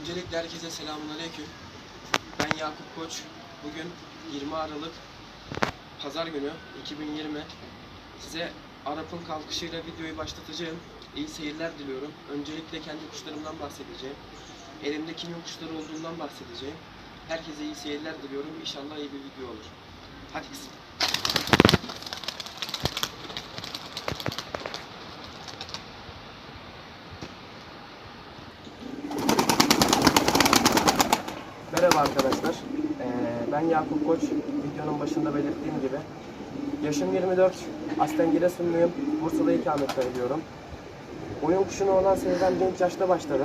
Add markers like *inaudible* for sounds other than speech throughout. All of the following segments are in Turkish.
Öncelikle herkese selamünaleyküm. Ben Yakup Koç. Bugün 20 Aralık Pazar günü 2020. Size Arap'ın kalkışıyla videoyu başlatacağım. İyi seyirler diliyorum. Öncelikle kendi kuşlarımdan bahsedeceğim. Elimde kimin kuşları olduğundan bahsedeceğim. Herkese iyi seyirler diliyorum. İnşallah iyi bir video olur. Hadi kızım. Arkadaşlar. Ee, ben Yakup Koç. Videonun başında belirttiğim gibi. Yaşım 24. Aslen Giresunluyum. Bursa'da ikamet ediyorum. Oyun kuşuna olan sevdam genç yaşta başladı.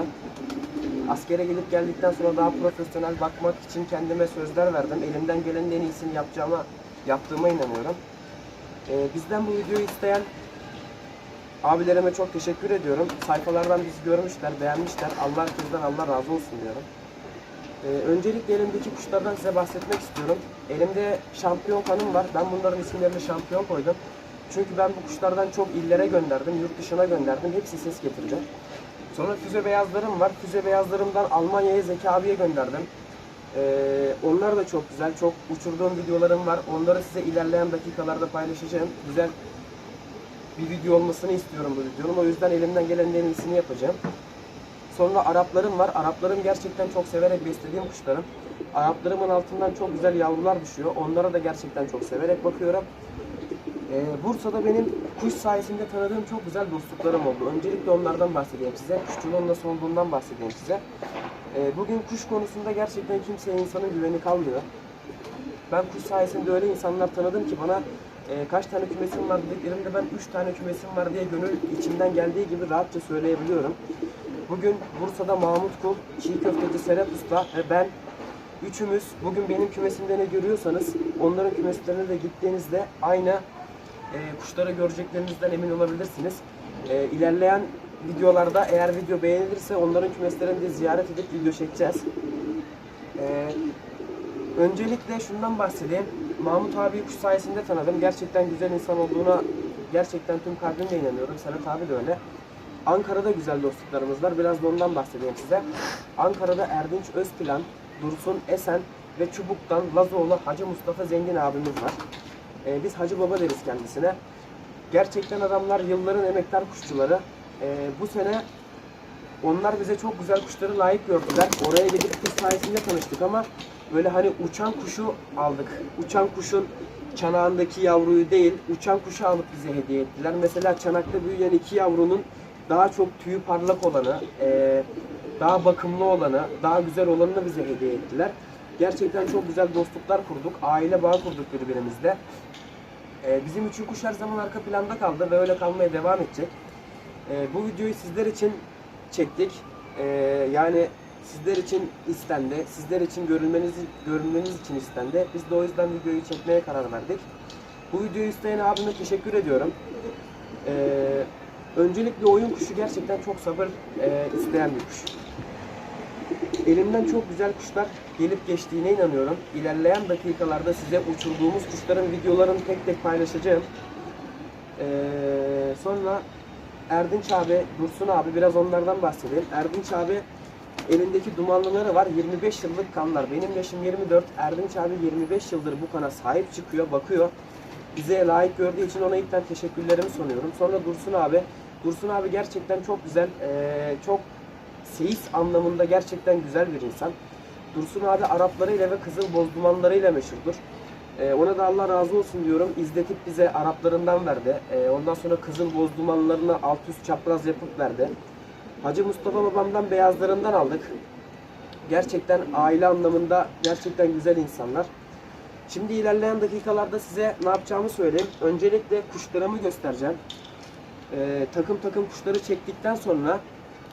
Askere gidip geldikten sonra daha profesyonel bakmak için kendime sözler verdim. Elimden gelenin en iyisini yapacağıma, yaptığıma inanıyorum. Ee, bizden bu videoyu isteyen abilerime çok teşekkür ediyorum. Sayfalardan bizi görmüşler, beğenmişler. Allah herkesten Allah razı olsun diyorum. Ee, öncelikle elimdeki kuşlardan size bahsetmek istiyorum. Elimde şampiyon kanım var. Ben bunların isimlerini şampiyon koydum. Çünkü ben bu kuşlardan çok illere gönderdim, yurt dışına gönderdim. Hepsi ses getirecek. Sonra füze beyazlarım var. Füze beyazlarımdan Almanya'ya Zeki abiye gönderdim. Ee, onlar da çok güzel. Çok uçurduğum videolarım var. Onları size ilerleyen dakikalarda paylaşacağım. Güzel bir video olmasını istiyorum bu videonun. O yüzden elimden gelenin en iyisini yapacağım. Sonra Araplarım var. Araplarım gerçekten çok severek beslediğim kuşlarım. Araplarımın altından çok güzel yavrular düşüyor. Onlara da gerçekten çok severek bakıyorum. Ee, Bursa'da benim kuş sayesinde tanıdığım çok güzel dostluklarım oldu. Öncelikle onlardan bahsedeyim size. Kuşçuluğun nasıl olduğundan bahsedeyim size. Ee, bugün kuş konusunda gerçekten kimseye insanın güveni kalmıyor. Ben kuş sayesinde öyle insanlar tanıdım ki bana e, kaç tane kümesim var dediklerimde ben 3 tane kümesim var diye gönül içimden geldiği gibi rahatça söyleyebiliyorum. Bugün Bursa'da Mahmut Kul, Çiğ Köfteci Serap Usta ve ben üçümüz bugün benim kümesimde ne görüyorsanız onların kümeslerine de gittiğinizde aynı e, kuşları göreceklerinizden emin olabilirsiniz. E, ilerleyen videolarda eğer video beğenilirse onların kümeslerini de ziyaret edip video çekeceğiz. E, öncelikle şundan bahsedeyim. Mahmut abi kuş sayesinde tanıdım. Gerçekten güzel insan olduğuna gerçekten tüm kalbimle inanıyorum. Serhat abi de öyle. Ankara'da güzel dostluklarımız var. Biraz da ondan bahsedeyim size. Ankara'da Erdinç Özplan, Dursun Esen ve Çubuk'tan Lazoğlu Hacı Mustafa Zengin abimiz var. Ee, biz Hacı Baba deriz kendisine. Gerçekten adamlar yılların emektar kuşçuları. Ee, bu sene onlar bize çok güzel kuşları layık gördüler. Oraya gidip kız sayesinde tanıştık ama böyle hani uçan kuşu aldık. Uçan kuşun çanağındaki yavruyu değil, uçan kuşu alıp bize hediye ettiler. Mesela çanakta büyüyen iki yavrunun daha çok tüyü parlak olanı, eee, daha bakımlı olanı, daha güzel olanını bize hediye ettiler. Gerçekten çok güzel dostluklar kurduk, aile bağı kurduk birbirimizle. Eee, bizim için kuş her zaman arka planda kaldı ve öyle kalmaya devam edecek. Eee, bu videoyu sizler için çektik. Eee, yani sizler için istendi, sizler için görülmeniz, görülmeniz için istendi. Biz de o yüzden videoyu çekmeye karar verdik. Bu videoyu isteyen abime teşekkür ediyorum. Eee, öncelikle oyun kuşu gerçekten çok sabır eee, isteyen bir kuş. Elimden çok güzel kuşlar gelip geçtiğine inanıyorum. İlerleyen dakikalarda size uçurduğumuz kuşların videolarını tek tek paylaşacağım. Eee, sonra Erdinç abi, Dursun abi biraz onlardan bahsedeyim. Erdinç abi elindeki dumanlıları var. 25 yıllık kanlar. Benim yaşım 24. Erdinç abi 25 yıldır bu kana sahip çıkıyor, bakıyor. Bize layık gördüğü için ona ilkten teşekkürlerimi sunuyorum. Sonra Dursun abi. Dursun abi gerçekten çok güzel, eee, çok seyis anlamında gerçekten güzel bir insan. Dursun abi Araplarıyla ve kızıl boz dumanlarıyla meşhurdur. Ee, ona da Allah razı olsun diyorum. İzletip bize Araplarından verdi. Ee, ondan sonra kızıl boz dumanlarını alt üst çapraz yapıp verdi. Hacı Mustafa babamdan beyazlarından aldık. Gerçekten aile anlamında gerçekten güzel insanlar. Şimdi ilerleyen dakikalarda size ne yapacağımı söyleyeyim. Öncelikle kuşlarımı göstereceğim. Ee, takım takım kuşları çektikten sonra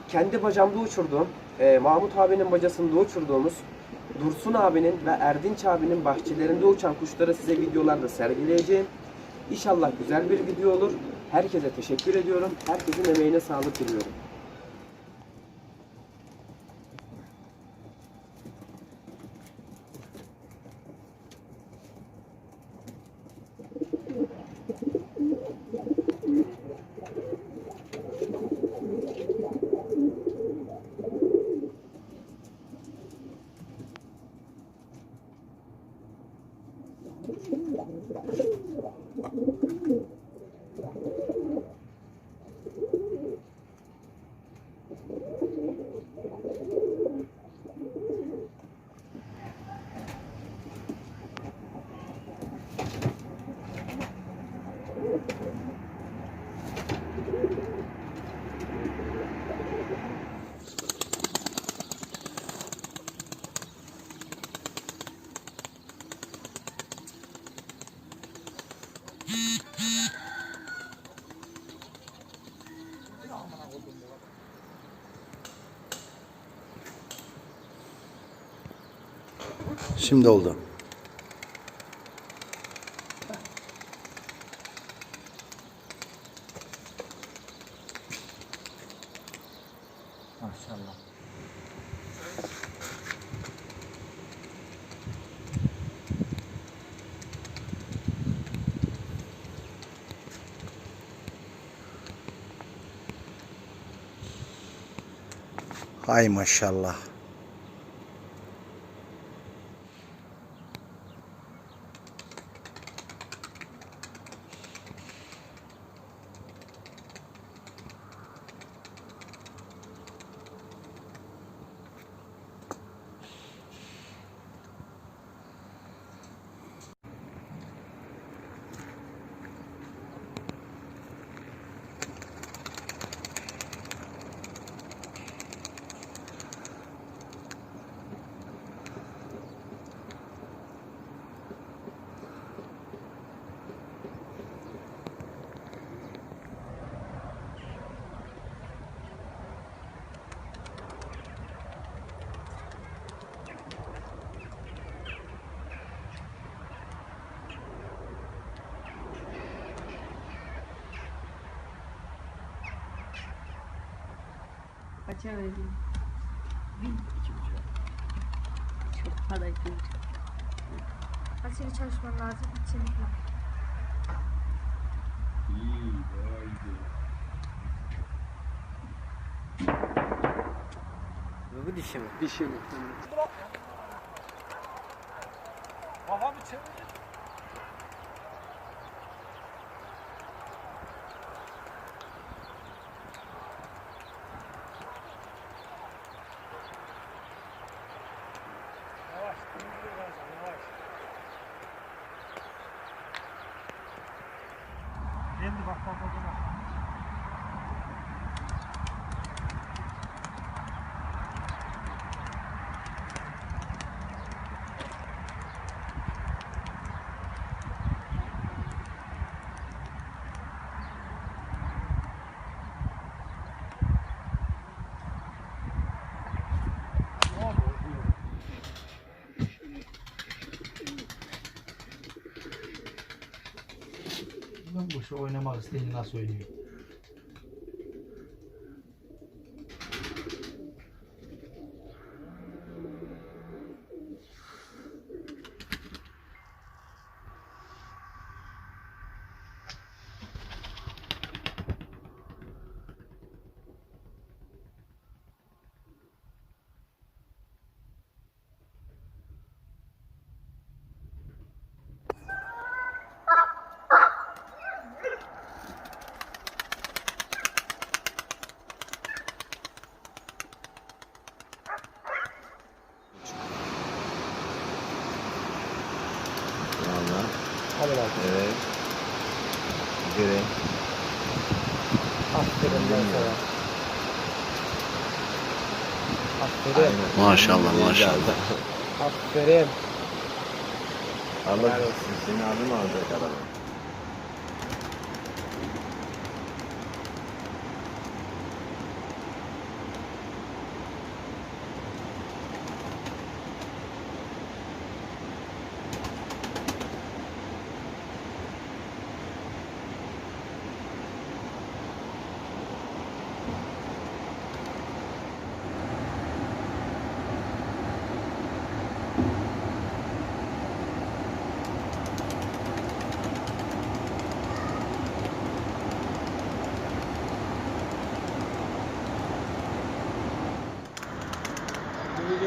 kendi bacamda uçurduğum, e, Mahmut abinin bacasında uçurduğumuz, Dursun abinin ve Erdinç abinin bahçelerinde uçan kuşları size videolarda sergileyeceğim. İnşallah güzel bir video olur. Herkese teşekkür ediyorum. Herkesin emeğine sağlık diliyorum. Şimdi oldu. Maşallah. Hay maşallah. Kaça vereyim? Çok para değil. Asil çalışman lazım kesinlikle. Bu dişi mi? Dişi mi? Kendi bak 学校の Şu oynamak isteyince nasıl oynuyor? Hadi lan. Evet. Göre. Aferin ben sana. Aferin. Maşallah maşallah. Aferin. Allah sizin abim alacak araba.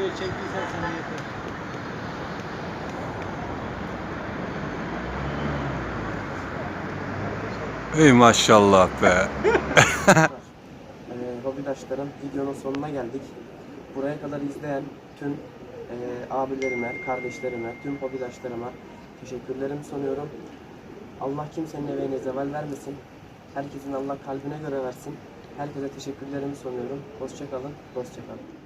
Videoyu çektiysen sana yeter. Ey maşallah be. *laughs* Ee, hobiden hobidaşlarım videonun sonuna geldik. Buraya kadar izleyen tüm e, abilerime, kardeşlerime, tüm hobidaşlarıma teşekkürlerimi sunuyorum. Allah kimsenin emeğine zeval vermesin. Herkesin Allah kalbine göre versin. Herkese teşekkürlerimi sunuyorum. Hoşçakalın, hoşçakalın.